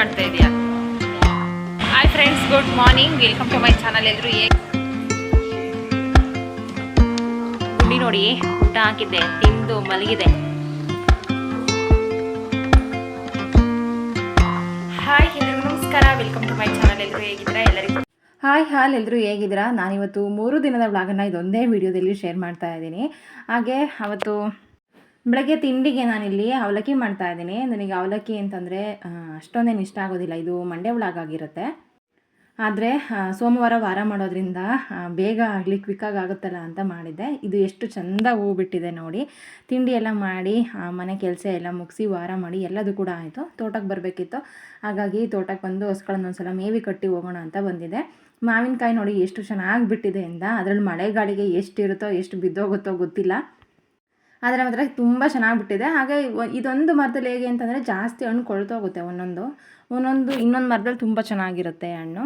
ಮಾಡ್ತಾ ಇದೀಯಾ? Hi friends good morning welcome to my channel ಏ ಗುಂಡಿ ನೋಡಿ, ಊಟ ಹಾಕಿದ್ದೆ, ತಿಂದು ಮಲಗಿದೆ. ಹಾಯ್ ಎಲ್ರಿಗೂ ನಮಸ್ಕಾರ. ವೆಲ್ಕಮ್ ಟು ಮೈ ಚಾನಲ್ ಎಲ್ಲರೂ ಹೇಗಿದ್ದೀರಾ? ಎಲ್ಲರಿಗೂ ಹಾಯ್ ಹಾಲ್ ಎಲ್ಲರೂ ಹೇಗಿದ್ದೀರಾ? ನಾನಿವತ್ತು ಮೂರು ದಿನದ ವ್ಲಾಗನ್ನು ಇದೊಂದೇ ವಿಡಿಯೋದಲ್ಲಿ ಶೇರ್ ಮಾಡ್ತಾ ಇದ್ದೀನಿ. ಹಾಗೆ, ಅವತ್ತು ಬೆಳಗ್ಗೆ ತಿಂಡಿಗೆ ನಾನಿಲ್ಲಿ ಅವಲಕ್ಕಿ ಮಾಡ್ತಾ ಇದ್ದೀನಿ. ನನಗೆ ಅವಲಕ್ಕಿ ಅಂತಂದರೆ ಅಷ್ಟೊಂದೇನು ಇಷ್ಟ ಆಗೋದಿಲ್ಲ. ಇದು ಮಂಡೆ ಒಳಗಾಗಿರುತ್ತೆ ಆದರೆ ಸೋಮವಾರ ವಾರ ಮಾಡೋದ್ರಿಂದ ಬೇಗ ಆಗಲಿ ಕ್ವಿಕ್ಕಾಗಿ ಆಗುತ್ತಲ್ಲ ಅಂತ ಮಾಡಿದ್ದೆ. ಇದು ಎಷ್ಟು ಚೆಂದ ಹೂ ಬಿಟ್ಟಿದೆ ನೋಡಿ. ತಿಂಡಿ ಎಲ್ಲ ಮಾಡಿ ಮನೆ ಕೆಲಸ ಎಲ್ಲ ಮುಗಿಸಿ ವಾರ ಮಾಡಿ ಎಲ್ಲದೂ ಕೂಡ ಆಯಿತು. ತೋಟಕ್ಕೆ ಬರಬೇಕಿತ್ತು. ಹಾಗಾಗಿ ತೋಟಕ್ಕೆ ಬಂದು ಹಸ್ಗಳನ್ನ ಒಂದ್ಸಲ ಮೇವಿ ಕಟ್ಟಿ ಹೋಗೋಣ ಅಂತ ಬಂದಿದೆ ಮಾವಿನಕಾಯಿ ನೋಡಿ ಎಷ್ಟು ಚೆನ್ನಾಗಿ ಬಿಟ್ಟಿದೆ ಅಂತ. ಅದರಲ್ಲಿ ಮಳೆಗಾಳಿಗೆ ಎಷ್ಟಿರುತ್ತೋ ಎಷ್ಟು ಬಿದ್ದೋಗುತ್ತೋ ಗೊತ್ತಿಲ್ಲ. ಆದರೆ ಮಾತ್ರ ತುಂಬ ಚೆನ್ನಾಗಿ ಬಿಟ್ಟಿದೆ ಹಾಗೆ ಇದೊಂದು ಮರದಲ್ಲಿ ಹೇಗೆ ಅಂತಂದರೆ ಜಾಸ್ತಿ ಹಣ್ಣು ಕೊಳ್ತೋಗುತ್ತೆ ಒಂದೊಂದು. ಒಂದೊಂದು, ಇನ್ನೊಂದು ಮರದಲ್ಲಿ ತುಂಬ ಚೆನ್ನಾಗಿರುತ್ತೆ ಹಣ್ಣು.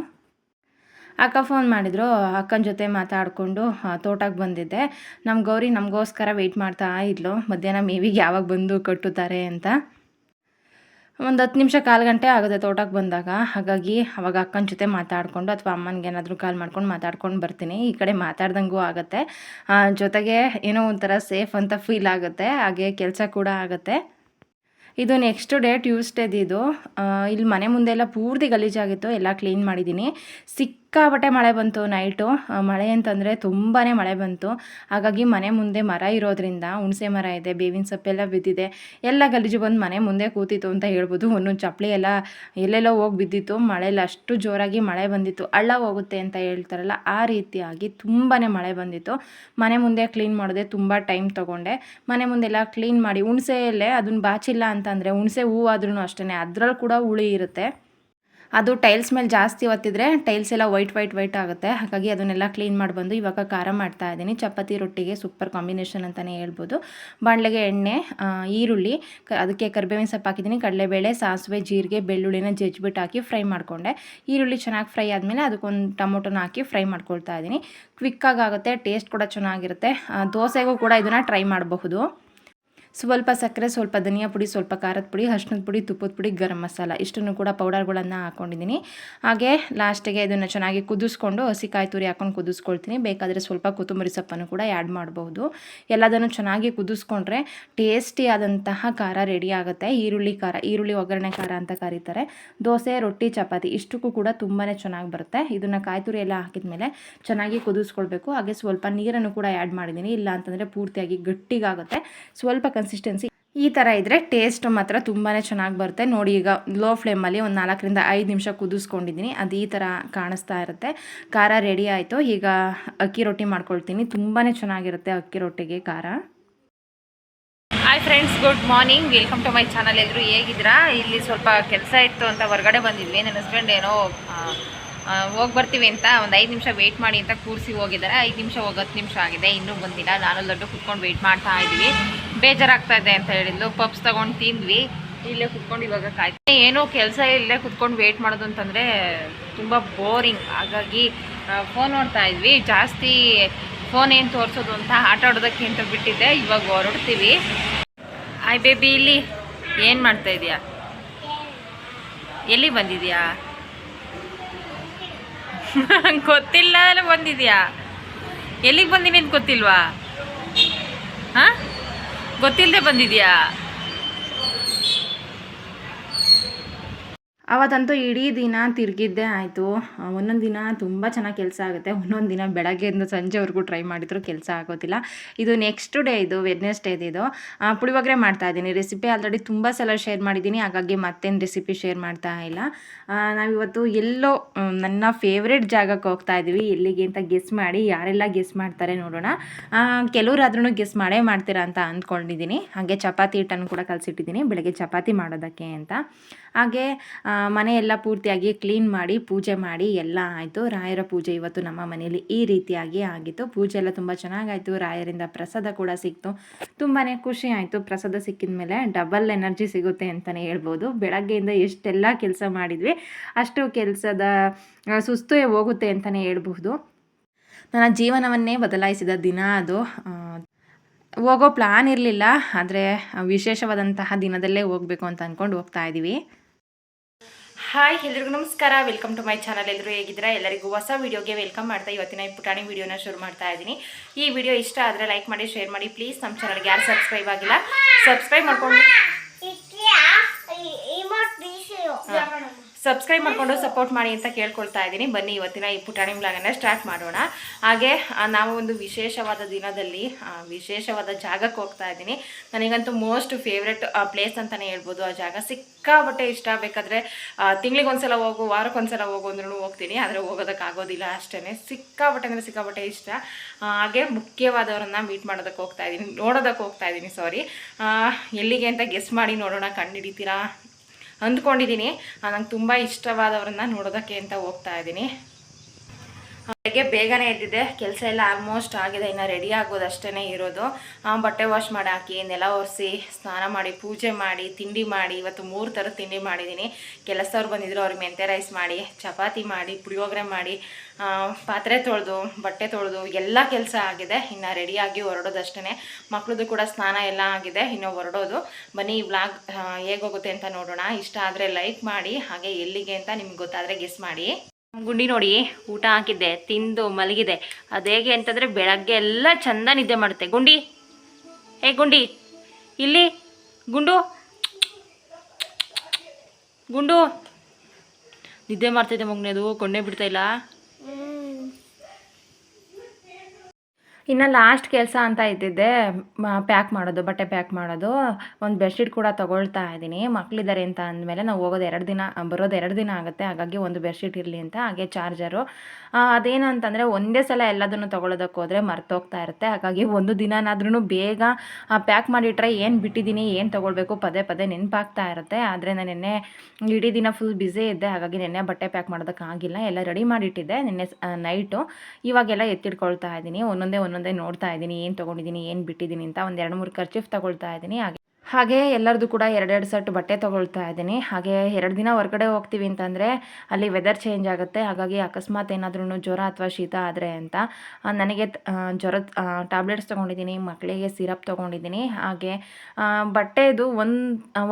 ಅಕ್ಕ ಫೋನ್ ಮಾಡಿದ್ರು, ಅಕ್ಕನ ಜೊತೆ ಮಾತಾಡಿಕೊಂಡು ತೋಟಕ್ಕೆ ಬಂದಿದ್ದೆ. ನಮ್ಮ ಗೌರಿ ನಮಗೋಸ್ಕರ ವೆಯ್ಟ್ ಮಾಡ್ತಾ ಇದ್ಲು. ಮಧ್ಯಾಹ್ನ ಮೇವಿಗೆ ಯಾವಾಗ ಬಂದು ಕಟ್ಟುತ್ತಾರೆ ಅಂತ. ಒಂದು ಹತ್ತು ನಿಮಿಷ ಕಾಲು ಗಂಟೆ ಆಗುತ್ತೆ ತೋಟಕ್ಕೆ ಬಂದಾಗ. ಹಾಗಾಗಿ ಅವಾಗ ಅಕ್ಕನ ಜೊತೆ ಮಾತಾಡಿಕೊಂಡು ಅಥವಾ ಅಮ್ಮನಿಗೆ ಏನಾದರೂ ಕಾಲ್ ಮಾಡ್ಕೊಂಡು ಮಾತಾಡ್ಕೊಂಡು ಬರ್ತೀನಿ. ಈ ಕಡೆ ಮಾತಾಡ್ದಂಗೂ ಆಗುತ್ತೆ. ಜೊತೆಗೆ ಏನೋ ಒಂಥರ ಸೇಫ್ ಅಂತ ಫೀಲ್ ಆಗುತ್ತೆ. ಹಾಗೆ ಕೆಲಸ ಕೂಡ ಆಗುತ್ತೆ. ಇದು ನೆಕ್ಸ್ಟ್ ಡೇ ಟ್ಯೂಸ್ಡೇದಿದು ಇಲ್ಲಿ ಮನೆ ಮುಂದೆ ಎಲ್ಲ ಪೂರ್ತಿ ಗಲೀಜಾಗಿತ್ತು. ಎಲ್ಲ ಕ್ಲೀನ್ ಮಾಡಿದ್ದೀನಿ. ಸಿಕ್ಕಾಪಟ್ಟೆ ಮಳೆ ಬಂತು ನೈಟು. ಮಳೆ ಅಂತಂದರೆ ತುಂಬಾ ಮಳೆ ಬಂತು. ಹಾಗಾಗಿ ಮನೆ ಮುಂದೆ ಮರ ಇರೋದ್ರಿಂದ ಹುಣಸೆ ಮರ ಇದೆ, ಬೇವಿನ ಸೊಪ್ಪೆಲ್ಲ ಬಿದ್ದಿದೆ. ಎಲ್ಲ ಗಲೀಜು ಬಂದು ಮನೆ ಮುಂದೆ ಕೂತಿತ್ತು ಅಂತ ಹೇಳ್ಬೋದು. ಒಂದೊಂದು ಚಪ್ಪಲಿ ಎಲ್ಲ ಎಲ್ಲೆಲ್ಲೋ ಹೋಗಿ ಬಿದ್ದಿತ್ತು. ಮಳೆಯಲ್ಲಿ ಅಷ್ಟು ಜೋರಾಗಿ ಮಳೆ ಬಂದಿತ್ತು. ಹಳ್ಳ ಹೋಗುತ್ತೆ ಅಂತ ಹೇಳ್ತಾರಲ್ಲ, ಆ ರೀತಿಯಾಗಿ ತುಂಬಾ ಮಳೆ ಬಂದಿತ್ತು. ಮನೆ ಮುಂದೆ ಕ್ಲೀನ್ ಮಾಡಿದೆ ತುಂಬ ಟೈಮ್ ತೊಗೊಂಡೆ. ಮನೆ ಮುಂದೆಲ್ಲ ಕ್ಲೀನ್ ಮಾಡಿ, ಹುಣಸೆಯಲ್ಲೇ ಅದನ್ನ ಬಾಚಿಲ್ಲ ಅಂತಂದರೆ ಹುಣಸೆ ಹೂವು ಆದ್ರೂ ಅಷ್ಟೇ ಅದರಲ್ಲಿ ಕೂಡ ಹುಳಿ ಇರುತ್ತೆ. ಅದು ಟೈಲ್ಸ್ ಮೇಲೆ ಜಾಸ್ತಿ ಒತ್ತಿದ್ರೆ ಟೈಲ್ಸ್ ಎಲ್ಲ ವೈಟ್ ವೈಟ್ ವೈಟ್ ಆಗುತ್ತೆ. ಹಾಗಾಗಿ ಅದನ್ನೆಲ್ಲ ಕ್ಲೀನ್ ಮಾಡಿ ಬಂದು ಇವಾಗ ಖಾರ ಮಾಡ್ತಾ ಇದ್ದೀನಿ. ಚಪಾತಿ, ರೊಟ್ಟಿಗೆ ಸೂಪರ್ ಕಾಂಬಿನೇಷನ್ ಅಂತಲೇ ಹೇಳ್ಬೋದು. ಬಾಣಲೆಗೆ ಎಣ್ಣೆ ಈರುಳ್ಳಿ ಅದಕ್ಕೆ ಕರ್ಬೇವಿನ ಸೊಪ್ಪು ಹಾಕಿದ್ದೀನಿ. ಕಡಲೆಬೇಳೆ, ಸಾಸಿವೆ, ಜೀರಿಗೆ, ಬೆಳ್ಳುಳ್ಳಿನ ಜಜ್ಜಿಬಿಟ್ಟು ಹಾಕಿ ಫ್ರೈ ಮಾಡಿಕೊಂಡೆ. ಈರುಳ್ಳಿ ಚೆನ್ನಾಗಿ ಫ್ರೈ ಆದಮೇಲೆ ಅದಕ್ಕೊಂದು ಟೊಮೊಟೊನ ಹಾಕಿ ಫ್ರೈ ಮಾಡ್ಕೊಳ್ತಾ ಇದ್ದೀನಿ. ಕ್ವಿಕ್ಕಾಗುತ್ತೆ ಟೇಸ್ಟ್ ಕೂಡ ಚೆನ್ನಾಗಿರುತ್ತೆ. ದೋಸೆಗೂ ಕೂಡ ಇದನ್ನು ಟ್ರೈ ಮಾಡಬಹುದು. ಸ್ವಲ್ಪ ಸಕ್ಕರೆ, ಸ್ವಲ್ಪ ಧನಿಯಾ ಪುಡಿ, ಸ್ವಲ್ಪ ಖಾರದ ಪುಡಿ ಅರ್ಶಿನದ ಪುಡಿ, ತುಪ್ಪದ ಪುಡಿ, ಗರಂ ಮಸಾಲ. ಇಷ್ಟನ್ನು ಕೂಡ ಪೌಡರ್ಗಳನ್ನು ಹಾಕ್ಕೊಂಡಿದ್ದೀನಿ ಹಾಗೆ ಲಾಸ್ಟಿಗೆ ಇದನ್ನು ಚೆನ್ನಾಗಿ ಕುದಿಸ್ಕೊಂಡು ಹಸಿಕಾಯಿ ತುರಿ ಹಾಕೊಂಡು ಕುದಿಸ್ಕೊಳ್ತೀನಿ. ಬೇಕಾದರೆ ಸ್ವಲ್ಪ ಕೊತ್ತಂಬರಿ ಸೊಪ್ಪನ್ನು ಕೂಡ ಆ್ಯಡ್ ಮಾಡಬಹುದು ಎಲ್ಲದನ್ನು ಚೆನ್ನಾಗಿ ಕುದಿಸ್ಕೊಂಡ್ರೆ ಟೇಸ್ಟಿ ಆದಂತಹ ಖಾರ ರೆಡಿ ಆಗುತ್ತೆ. ಈರುಳ್ಳಿ ಖಾರ, ಈರುಳ್ಳಿ ಒಗ್ಗರಣೆ ಖಾರ ಅಂತ ಕರೀತಾರೆ. ದೋಸೆ, ರೊಟ್ಟಿ, ಚಪಾತಿ ಇಷ್ಟಕ್ಕೂ ಕೂಡ ತುಂಬಾ ಚೆನ್ನಾಗಿ ಬರುತ್ತೆ. ಇದನ್ನು ಕಾಯಿ ತುರಿ ಎಲ್ಲ ಹಾಕಿದ್ಮೇಲೆ ಚೆನ್ನಾಗಿ ಕುದಿಸ್ಕೊಳ್ಬೇಕು. ಹಾಗೆ ಸ್ವಲ್ಪ ನೀರನ್ನು ಕೂಡ ಆ್ಯಡ್ ಮಾಡಿದ್ದೀನಿ. ಇಲ್ಲ ಅಂತಂದರೆ ಪೂರ್ತಿಯಾಗಿ ಗಟ್ಟಿಗಾಗುತ್ತೆ. ಸ್ವಲ್ಪ ಕನ್ಸಿಸ್ಟೆನ್ಸಿ ಈ ಥರ ಇದ್ದರೆ ಟೇಸ್ಟ್ ಮಾತ್ರ ತುಂಬಾ ಚೆನ್ನಾಗಿ ಬರುತ್ತೆ. ನೋಡಿ ಈಗ ಲೋ ಫ್ಲೇಮಲ್ಲಿ ಒಂದು ನಾಲ್ಕರಿಂದ ಐದು ನಿಮಿಷ ಕುದಿಸ್ಕೊಂಡಿದ್ದೀನಿ. ಅದು ಈ ಥರ ಕಾಣಿಸ್ತಾ ಇರುತ್ತೆ. ಖಾರ ರೆಡಿ ಆಯಿತು. ಈಗ ಅಕ್ಕಿ ರೊಟ್ಟಿ ಮಾಡ್ಕೊಳ್ತೀನಿ. ತುಂಬಾ ಚೆನ್ನಾಗಿರುತ್ತೆ ಅಕ್ಕಿ ರೊಟ್ಟಿಗೆ ಖಾರ. Hi friends good morning welcome to my channel ಎಲ್ಲರೂ ಹೇಗಿದ್ದೀರಾ? ಇಲ್ಲಿ ಸ್ವಲ್ಪ ಕೆಲಸ ಇತ್ತು ಅಂತ ಹೊರಗಡೆ ಬಂದಿದ್ವಿ. ನನ್ನ ಹಸ್ಬೆಂಡ್ ಏನೋ ಹೋಗಿ ಬರ್ತೀವಿ ಅಂತ ಒಂದು ಐದು ನಿಮಿಷ ವೆಯ್ಟ್ ಮಾಡಿ ಅಂತ ಕೂರಿಸಿ ಹೋಗಿದ್ದಾರೆ. ಐದು ನಿಮಿಷ ಹೋಗಿ ಹತ್ತು ನಿಮಿಷ ಆಗಿದೆ. ಇನ್ನೂ ಬಂದಿಲ್ಲ. ನಾನು ದೊಡ್ಡ ಕುತ್ಕೊಂಡು ವೆಯ್ಟ್ ಮಾಡ್ತಾ ಇದ್ವಿ. ಬೇಜಾರಾಗ್ತಾ ಇದೆ ಅಂತ ಹೇಳಿದ್ಲು. ಪಪ್ಸ್ ತಗೊಂಡು ತಿಂದ್ವಿ. ಇಲ್ಲೇ ಕುತ್ಕೊಂಡು ಇವಾಗ ಕಾಯ್ತು ಏನೋ ಕೆಲಸ ಇಲ್ಲೇ ಕುತ್ಕೊಂಡು ವೇಟ್ ಮಾಡೋದು ಅಂತಂದರೆ ತುಂಬ ಬೋರಿಂಗ್ ಹಾಗಾಗಿ ಫೋನ್ ನೋಡ್ತಾ ಇದ್ವಿ. ಜಾಸ್ತಿ ಫೋನ್ ಏನು ತೋರಿಸೋದು ಅಂತ ಆಟ ಆಡೋದಕ್ಕೆ ಅಂತ ಬಿಟ್ಟಿದ್ದೆ. ಇವಾಗ ಹೊರಡ್ತೀವಿ. ಆಯ್ ಬೇಬಿ ಇಲ್ಲಿ. ಏನು ಮಾಡ್ತಾ ಇದೆಯಾ? ಎಲ್ಲಿ ಬಂದಿದ್ಯಾ? ಗೊತ್ತಿಲ್ಲ ಬಂದಿದ್ಯಾ? ಎಲ್ಲಿಗೆ ಬಂದಿನಿ ಅಂತ ಗೊತ್ತಿಲ್ವಾ? ಹಾಂ? ಗೊತ್ತಿಲ್ಲದೆ ಬಂದಿದ್ಯಾ? ಅವತ್ತಂತೂ ಇಡೀ ದಿನ ತಿರುಗಿದ್ದೇ ಆಯಿತು. ಒಂದೊಂದು ದಿನ ತುಂಬ ಚೆನ್ನಾಗಿ ಕೆಲಸ ಆಗುತ್ತೆ. ಒಂದೊಂದು ದಿನ ಬೆಳಗ್ಗೆಯಿಂದ ಸಂಜೆವರೆಗೂ ಟ್ರೈ ಮಾಡಿದ್ರು, ಕೆಲಸ ಆಗೋದಿಲ್ಲ. ಇದು ನೆಕ್ಸ್ಟ್ ಡೇ ಇದು ವೆಡ್ನೆಸ್ಡೇದು ಇದು. ಪುಳಿಯೋಗರೆ ಮಾಡ್ತಾ ಇದ್ದೀನಿ. ರೆಸಿಪಿ ಆಲ್ರೆಡಿ ತುಂಬ ಸಲ ಶೇರ್ ಮಾಡಿದ್ದೀನಿ. ಹಾಗಾಗಿ ಮತ್ತೇನು ರೆಸಿಪಿ ಶೇರ್ ಮಾಡ್ತಾ ಇಲ್ಲ. ನಾವಿವತ್ತು ಎಲ್ಲೋ ನನ್ನ ಫೇವ್ರೆಟ್ ಜಾಗಕ್ಕೆ ಹೋಗ್ತಾ ಇದ್ದೀವಿ ಎಲ್ಲಿಗೆ ಅಂತ ಗೆಸ್ ಮಾಡಿ, ಯಾರೆಲ್ಲ ಗೆಸ್ ಮಾಡ್ತಾರೆ ನೋಡೋಣ. ಕೆಲವರಾದ್ರೂ ಗೆಸ್ ಮಾಡೇ ಮಾಡ್ತೀರಾ ಅಂತ ಅಂದ್ಕೊಂಡಿದ್ದೀನಿ. ಹಾಗೆ ಚಪಾತಿ ಹಿಟ್ಟನ್ನು ಕೂಡ ಕಲಸಿಟ್ಟಿದ್ದೀನಿ. ಬೆಳಗ್ಗೆ ಚಪಾತಿ ಮಾಡೋದಕ್ಕೆ ಅಂತ. ಹಾಗೆ ಆ, ಮನೆ ಎಲ್ಲ ಪೂರ್ತಿಯಾಗಿ ಕ್ಲೀನ್ ಮಾಡಿ ಪೂಜೆ ಮಾಡಿ ಎಲ್ಲ ಆಯಿತು. ರಾಯರ ಪೂಜೆ ಇವತ್ತು ನಮ್ಮ ಮನೆಯಲ್ಲಿ ಈ ರೀತಿಯಾಗಿ ಆಗಿತ್ತು. ಪೂಜೆ ಎಲ್ಲ ತುಂಬ ಚೆನ್ನಾಗಾಯಿತು. ರಾಯರಿಂದ ಪ್ರಸಾದ ಕೂಡ ಸಿಕ್ತು. ತುಂಬಾ ಖುಷಿ ಆಯಿತು. ಪ್ರಸಾದ ಸಿಕ್ಕಿದ ಮೇಲೆ ಡಬಲ್ ಎನರ್ಜಿ ಸಿಗುತ್ತೆ ಅಂತಲೇ ಹೇಳ್ಬೋದು. ಬೆಳಗ್ಗೆಯಿಂದ ಎಷ್ಟೆಲ್ಲ ಕೆಲಸ ಮಾಡಿದ್ವಿ ಅಷ್ಟು ಕೆಲಸದ ಸುಸ್ತು ಹೋಗುತ್ತೆ ಅಂತಲೇ ಹೇಳ್ಬಹುದು. ನನ್ನ ಜೀವನವನ್ನೇ ಬದಲಾಯಿಸಿದ ದಿನ ಅದು. ಹೋಗೋ ಪ್ಲಾನ್ ಇರಲಿಲ್ಲ ಆದರೆ ವಿಶೇಷವಾದಂತಹ ದಿನದಲ್ಲೇ ಹೋಗಬೇಕು ಅಂತ ಅಂದ್ಕೊಂಡು ಹೋಗ್ತಾ ಇದ್ದೀವಿ ಹಾಯ್ ಎಲ್ರಿಗೂ ನಮಸ್ಕಾರ. ವೆಲ್ಕಮ್ ಟು ಮೈ ಚಾನಲ್ ಎಲ್ಲರೂ ಹೇಗಿದ್ದೀರಾ? ಎಲ್ಲರಿಗೂ ಹೊಸ ವಿಡಿಯೋಗೆ ವೆಲ್ಕಮ್ ಮಾಡ್ತಾ ಇವತ್ತಿನ ಈ ಪುಟಾಣಿ ವಿಡಿಯೋನ ಶುರು ಮಾಡ್ತಾ ಇದ್ದೀನಿ. ಈ ವಿಡಿಯೋ ಇಷ್ಟ ಆದರೆ ಲೈಕ್ ಮಾಡಿ ಶೇರ್ ಮಾಡಿ. ಪ್ಲೀಸ್ ನಮ್ಮ ಚಾನಲ್ಗೆ ಯಾರು ಸಬ್ಸ್ಕ್ರೈಬ್ ಆಗಿಲ್ಲ ಸಬ್ಸ್ಕ್ರೈಬ್ ಮಾಡ್ಕೊಂಡು. ಸಬ್ಸ್ಕ್ರೈಬ್ ಮಾಡಿಕೊಂಡು ಸಪೋರ್ಟ್ ಮಾಡಿ ಅಂತ ಕೇಳ್ಕೊಳ್ತಾ ಇದ್ದೀನಿ. ಬನ್ನಿ ಇವತ್ತಿನ ಈ ಪುಟಾಣಿ ಬ್ಲಾಗನ್ನು ಸ್ಟಾರ್ಟ್ ಮಾಡೋಣ. ಹಾಗೆ ನಾವು ಒಂದು ವಿಶೇಷವಾದ ದಿನದಲ್ಲಿ ವಿಶೇಷವಾದ ಜಾಗಕ್ಕೆ ಹೋಗ್ತಾ ಇದ್ದೀನಿ. ನನಗಂತೂ ಮೋಸ್ಟ್ ಫೇವ್ರೆಟ್ ಪ್ಲೇಸ್ ಅಂತಲೇ ಹೇಳ್ಬೋದು. ಆ ಜಾಗ ಸಿಕ್ಕಾಬಟ್ಟೆ ಇಷ್ಟ. ಬೇಕಾದರೆ ತಿಂಗಳಿಗೆ ಒಂದ್ಸಲ ಹೋಗು ವಾರಕ್ಕೊಂದ್ಸಲ ಹೋಗು ಅಂದ್ರೂ ಹೋಗ್ತೀನಿ. ಆದರೆ ಹೋಗೋದಕ್ಕಾಗೋದಿಲ್ಲ ಅಷ್ಟೇ ಸಿಕ್ಕಾಬಟ್ಟೆ ಅಂದರೆ ಸಿಕ್ಕಾಬಟ್ಟೆ ಇಷ್ಟ. ಹಾಗೆ ಮುಖ್ಯವಾದವರನ್ನು ಮೀಟ್ ಮಾಡೋದಕ್ಕೆ ಹೋಗ್ತಾ ಇದ್ದೀನಿ. ನೋಡೋದಕ್ಕೆ ಹೋಗ್ತಾ ಇದ್ದೀನಿ ಸಾರಿ ಎಲ್ಲಿಗೆ ಅಂತ ಗೆಸ್ ಮಾಡಿ ನೋಡೋಣ. ಕಂಡುಹಿಡಿತೀರಾ ಅಂದ್ಕೊಂಡಿದ್ದೀನಿ. ನಂಗೆ ತುಂಬ ಇಷ್ಟವಾದವ್ರನ್ನ ನೋಡೋದಕ್ಕೆ ಅಂತ ಹೋಗ್ತಾ ಇದ್ದೀನಿ. ಬೆಳಗ್ಗೆ ಬೇಗನೆ ಎದ್ದಿದೆ ಕೆಲಸ ಎಲ್ಲ ಆಲ್ಮೋಸ್ಟ್ ಆಗಿದೆ. ಇನ್ನು ರೆಡಿ ಆಗೋದು ಅಷ್ಟೇ ಇರೋದು. ಬಟ್ಟೆ ವಾಶ್ ಮಾಡಿ ಹಾಕಿ, ನೆಲ ಒರೆಸಿ, ಸ್ನಾನ ಮಾಡಿ, ಪೂಜೆ ಮಾಡಿ, ತಿಂಡಿ ಮಾಡಿ, ಇವತ್ತು ಮೂರು ಥರದ ತಿಂಡಿ ಮಾಡಿದ್ದೀನಿ. ಕೆಲಸದವ್ರು ಬಂದಿದ್ರು, ಅವ್ರಿಗೆ ಮೆಂತೆ ರೈಸ್ ಮಾಡಿ, ಚಪಾತಿ ಮಾಡಿ, ಪುಳಿಯೋಗರೆ ಮಾಡಿ ಪಾತ್ರೆ ತೊಳೆದು, ಬಟ್ಟೆ ತೊಳೆದು, ಎಲ್ಲ ಕೆಲಸ ಆಗಿದೆ. ಇನ್ನು ರೆಡಿಯಾಗಿ ಹೊರಡೋದಷ್ಟೇ ಮಕ್ಳದ್ದು ಕೂಡ ಸ್ನಾನ ಎಲ್ಲ ಆಗಿದೆ. ಇನ್ನು ಹೊರಡೋದು. ಬನ್ನಿ ಈ ವ್ಲಾಗ್ ಹೇಗೋಗುತ್ತೆ ಅಂತ ನೋಡೋಣ. ಇಷ್ಟ ಆದರೆ ಲೈಕ್ ಮಾಡಿ, ಹಾಗೆ ಎಲ್ಲಿಗೆ ಅಂತ ನಿಮ್ಗೆ ಗೊತ್ತಾದರೆ ಗೆಸ್ ಮಾಡಿ. ಗುಂಡಿ ನೋಡಿ, ಊಟ ಹಾಕಿದ್ದೆ, ತಿಂದು ಮಲಗಿದೆ. ಹೇಗೆ ಅಂತಂದರೆ ಬೆಳಗ್ಗೆ ಎಲ್ಲ ಚಂದ ನಿದ್ದೆ ಮಾಡುತ್ತೆ. ಗುಂಡಿ, ಏ ಗುಂಡಿ, ಇಲ್ಲಿ, ಗುಂಡು ಗುಂಡು. ನಿದ್ದೆ ಮಾಡ್ತಿದ್ದೆ ಮಗನೇ, ಅದು ಕೊಂಡೇ ಬಿಡ್ತಾ ಇನ್ನು ಲಾಸ್ಟ್ ಕೆಲಸ ಅಂತ ಇದ್ದಿದ್ದೆ ಪ್ಯಾಕ್ ಮಾಡೋದು, ಬಟ್ಟೆ ಪ್ಯಾಕ್ ಮಾಡೋದು. ಒಂದು ಬೆಡ್ಶೀಟ್ ಕೂಡ ತೊಗೊಳ್ತಾ ಇದ್ದೀನಿ. ಮಕ್ಕಳಿದ್ದಾರೆ ಅಂತ ಅಂದಮೇಲೆ ನಾವು ಹೋಗೋದು ಎರಡು ದಿನ, ಬರೋದು ಎರಡು ದಿನ ಆಗುತ್ತೆ. ಹಾಗಾಗಿ ಒಂದು ಬೆಡ್ಶೀಟ್ ಇರಲಿ ಅಂತ, ಹಾಗೆ ಚಾರ್ಜರು ಅದೇನಂತಂದರೆ ಒಂದೇ ಸಲ ಎಲ್ಲದನ್ನು ತೊಗೊಳೋದಕ್ಕೆ ಹೋದರೆ ಮರ್ತೋಗ್ತಾ ಇರುತ್ತೆ. ಹಾಗಾಗಿ ಒಂದು ದಿನನಾದ್ರೂ ಬೇಗ ಪ್ಯಾಕ್ ಮಾಡಿಟ್ರೆ ಏನು ಬಿಟ್ಟಿದ್ದೀನಿ ಏನು ತೊಗೊಳ್ಬೇಕು, ಪದೇ ಪದೇ ನೆನಪಾಗ್ತಾ ಇರುತ್ತೆ. ಆದರೆ ನಾನು ನಿನ್ನೆ ಇಡೀ ದಿನ ಫುಲ್ ಬ್ಯುಸಿ ಇದ್ದೆ. ಹಾಗಾಗಿ ನಿನ್ನೆ ಬಟ್ಟೆ ಪ್ಯಾಕ್ ಮಾಡೋದಕ್ಕಾಗಿಲ್ಲ ಎಲ್ಲ ರೆಡಿ ಮಾಡಿಟ್ಟಿದ್ದೆ. ನಿನ್ನೆ ನೈಟು ಇವಾಗೆಲ್ಲ ಎತ್ತಿಟ್ಕೊಳ್ತಾ ಇದ್ದೀನಿ. ಒಂದೊಂದೇ ಒಂದೊಂದೇ ನೋಡ್ತಾ ಇದ್ದೀನಿ, ಏನು ತೊಗೊಂಡಿದ್ದೀನಿ, ಏನು ಬಿಟ್ಟಿದ್ದೀನಿ ಅಂತ ಒಂದು ಎರಡು ಮೂರು ಖರ್ಚಿಫ್ ತೊಗೊಳ್ತಾ ಇದ್ದೀನಿ. ಹಾಗೆ ಹಾಗೆ ಎಲ್ಲರದು ಕೂಡ ಎರಡೆರಡು ಸೆಟ್ ಬಟ್ಟೆ ತೊಗೊಳ್ತಾ ಇದ್ದೀನಿ. ಹಾಗೆ ಎರಡು ದಿನ ಹೊರಗಡೆ ಹೋಗ್ತೀವಿ ಅಂತಂದರೆ ಅಲ್ಲಿ ವೆದರ್ ಚೇಂಜ್ ಆಗುತ್ತೆ. ಹಾಗಾಗಿ ಅಕಸ್ಮಾತ್ ಏನಾದ್ರೂ ಜ್ವರ ಅಥವಾ ಶೀತ ಆದರೆ ಅಂತ ನನಗೆ ಜ್ವರ ಟ್ಯಾಬ್ಲೆಟ್ಸ್ ತೊಗೊಂಡಿದ್ದೀನಿ ಮಕ್ಕಳಿಗೆ ಸಿರಪ್ ತೊಗೊಂಡಿದ್ದೀನಿ. ಹಾಗೆ ಬಟ್ಟೆದು ಒಂದು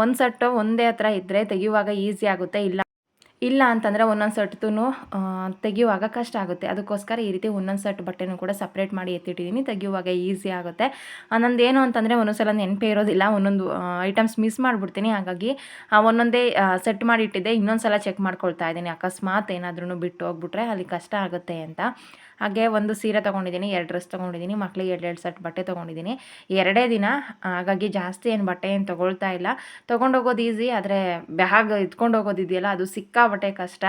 ಒಂದು ಸೆಟ್ಟು ಒಂದೇ ಹತ್ರ ಇದ್ದರೆ ತೆಗೆಯುವಾಗ ಈಸಿ ಆಗುತ್ತೆ. ಇಲ್ಲ ಇಲ್ಲ ಅಂತಂದರೆ ಒಂದೊಂದು ಸೆಟ್ದು ತೆಗೆಯುವಾಗ ಕಷ್ಟ ಆಗುತ್ತೆ. ಅದಕ್ಕೋಸ್ಕರ ಈ ರೀತಿ ಒಂದೊಂದು ಸೆಟ್ ಬಟ್ಟೆನೂ ಕೂಡ ಸಪ್ರೇಟ್ ಮಾಡಿ ಎತ್ತಿಟ್ಟಿದ್ದೀನಿ. ತೆಗೆಯುವಾಗ ಈಸಿ ಆಗುತ್ತೆ. ಆ, ಏನು ಅಂತಂದರೆ ಒಂದೊಂದು ಸಲ ನೆನಪೇ ಇರೋದಿಲ್ಲ. ಒಂದೊಂದು ಐಟಮ್ಸ್ ಮಿಸ್ ಮಾಡಿಬಿಡ್ತೀನಿ. ಹಾಗಾಗಿ ಒಂದೊಂದೇ ಸೆಟ್ ಮಾಡಿ ಇಟ್ಟಿದ್ದೆ. ಇನ್ನೊಂದು ಸಲ ಚೆಕ್ ಮಾಡ್ಕೊಳ್ತಾ ಇದ್ದೀನಿ. ಅಕಸ್ಮಾತ್ ಏನಾದ್ರೂ ಬಿಟ್ಟು ಹೋಗ್ಬಿಟ್ರೆ ಅಲ್ಲಿ ಕಷ್ಟ ಆಗುತ್ತೆ ಅಂತ. ಹಾಗೆ ಒಂದು ಸೀರೆ ತೊಗೊಂಡಿದ್ದೀನಿ, ಎರಡು ಡ್ರೆಸ್ ತೊಗೊಂಡಿದ್ದೀನಿ ಮಕ್ಕಳಿಗೆ ಎರಡು ಎರಡು ಸೆಟ್ ಬಟ್ಟೆ ತೊಗೊಂಡಿದ್ದೀನಿ. ಎರಡೇ ದಿನ, ಹಾಗಾಗಿ ಜಾಸ್ತಿ ಏನು ಬಟ್ಟೆ ಏನು ತೊಗೊಳ್ತಾ ಇಲ್ಲ. ತೊಗೊಂಡೋಗೋದು ಈಸಿ, ಆದರೆ ಬ್ಯಾಗ್ ಇದ್ಕೊಂಡು ಹೋಗೋದಿದೆಯಲ್ಲ ಅದು ಸಿಕ್ಕಾಬಟ್ಟೆ ಕಷ್ಟ.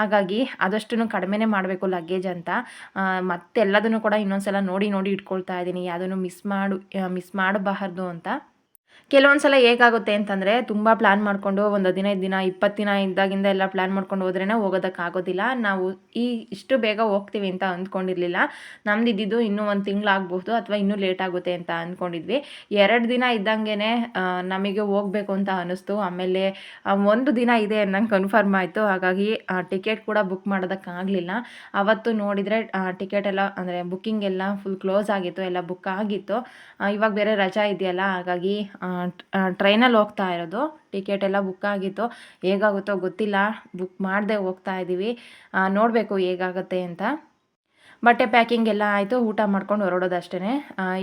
ಹಾಗಾಗಿ ಆದಷ್ಟು ಕಡಿಮೆನೇ ಮಾಡಬೇಕು ಲಗೇಜ್ ಅಂತ. ಮತ್ತೆಲ್ಲದನ್ನು ಕೂಡ ಇನ್ನೊಂದು ಸಲ ನೋಡಿ ನೋಡಿ ಇಟ್ಕೊಳ್ತಾ ಇದ್ದೀನಿ. ಯಾವುದನ್ನು ಮಿಸ್ ಮಾಡು ಮಿಸ್ ಮಾಡಬಾರ್ದು ಅಂತ. ಕೆಲವೊಂದು ಸಲ ಹೇಗಾಗುತ್ತೆ ಅಂತಂದರೆ ತುಂಬ ಪ್ಲ್ಯಾನ್ ಮಾಡಿಕೊಂಡು ಒಂದು ಹದಿನೈದು ದಿನ ಇಪ್ಪತ್ತು ದಿನ ಇದ್ದಾಗಿಂದ ಎಲ್ಲ ಪ್ಲ್ಯಾನ್ ಮಾಡ್ಕೊಂಡು ಹೋದ್ರೇ ಹೋಗೋದಕ್ಕಾಗೋದಿಲ್ಲ ನಾವು ಈ ಇಷ್ಟು ಬೇಗ ಹೋಗ್ತೀವಿ ಅಂತ ಅಂದ್ಕೊಂಡಿರಲಿಲ್ಲ. ನಮ್ದು ಇದ್ದಿದ್ದು ಇನ್ನೂ ಒಂದು ತಿಂಗಳಾಗಬಹುದು ಅಥವಾ ಇನ್ನೂ ಲೇಟ್ ಆಗುತ್ತೆ ಅಂತ ಅಂದ್ಕೊಂಡಿದ್ವಿ. ಎರಡು ದಿನ ಇದ್ದಂಗೆ ನಮಗೆ ಹೋಗಬೇಕು ಅಂತ ಅನ್ನಿಸ್ತು ಆಮೇಲೆ ಒಂದು ದಿನ ಇದೆ ಅನ್ನಂಗೆ ಕನ್ಫರ್ಮ್ ಆಯಿತು. ಹಾಗಾಗಿ ಟಿಕೆಟ್ ಕೂಡ ಬುಕ್ ಮಾಡೋದಕ್ಕಾಗಲಿಲ್ಲ ಅವತ್ತು ನೋಡಿದರೆ ಟಿಕೆಟ್ ಎಲ್ಲ, ಅಂದರೆ ಬುಕ್ಕಿಂಗ್ ಎಲ್ಲ ಫುಲ್ ಕ್ಲೋಸ್ ಆಗಿತ್ತು, ಎಲ್ಲ ಬುಕ್ ಆಗಿತ್ತು. ಇವಾಗ ಬೇರೆ ರಜಾ ಇದೆಯಲ್ಲ, ಹಾಗಾಗಿ ಟ್ರೈನಲ್ಲಿ ಹೋಗ್ತಾ ಇರೋದು. ಟಿಕೆಟ್ ಎಲ್ಲ ಬುಕ್ ಆಗಿತ್ತು. ಹೇಗಾಗುತ್ತೋ ಗೊತ್ತಿಲ್ಲ. ಬುಕ್ ಮಾಡದೆ ಹೋಗ್ತಾ ಇದ್ದೀವಿ. ನೋಡಬೇಕು ಹೇಗಾಗುತ್ತೆ ಅಂತ. ಬಟ್ಟೆ ಪ್ಯಾಕಿಂಗ್ ಎಲ್ಲ ಆಯಿತು. ಊಟ ಮಾಡ್ಕೊಂಡು ಹೊರಡೋದು ಅಷ್ಟೇ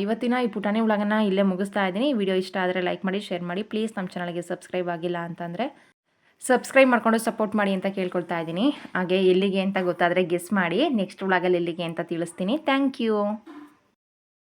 ಇವತ್ತಿನ ಈ ಪುಟಾಣಿ ಉಳಗನ್ನ ಇಲ್ಲೇ ಮುಗಿಸ್ತಾ ಇದ್ದೀನಿ. ವಿಡಿಯೋ ಇಷ್ಟ ಆದರೆ ಲೈಕ್ ಮಾಡಿ ಶೇರ್ ಮಾಡಿ. ಪ್ಲೀಸ್ ನಮ್ಮ ಚಾನಲ್ಗೆ ಸಬ್ಸ್ಕ್ರೈಬ್ ಆಗಿಲ್ಲ ಅಂತಂದರೆ ಸಬ್ಸ್ಕ್ರೈಬ್ ಮಾಡಿಕೊಂಡು ಸಪೋರ್ಟ್ ಮಾಡಿ ಅಂತ ಕೇಳ್ಕೊಳ್ತಾ ಇದ್ದೀನಿ. ಹಾಗೆ ಎಲ್ಲಿಗೆ ಅಂತ ಗೊತ್ತಾದರೆ ಗೆಸ್ ಮಾಡಿ. ನೆಕ್ಸ್ಟ್ ಉಳಗಲ್ಲಿ ಎಲ್ಲಿಗೆ ಅಂತ ತಿಳಿಸ್ತೀನಿ. Thank you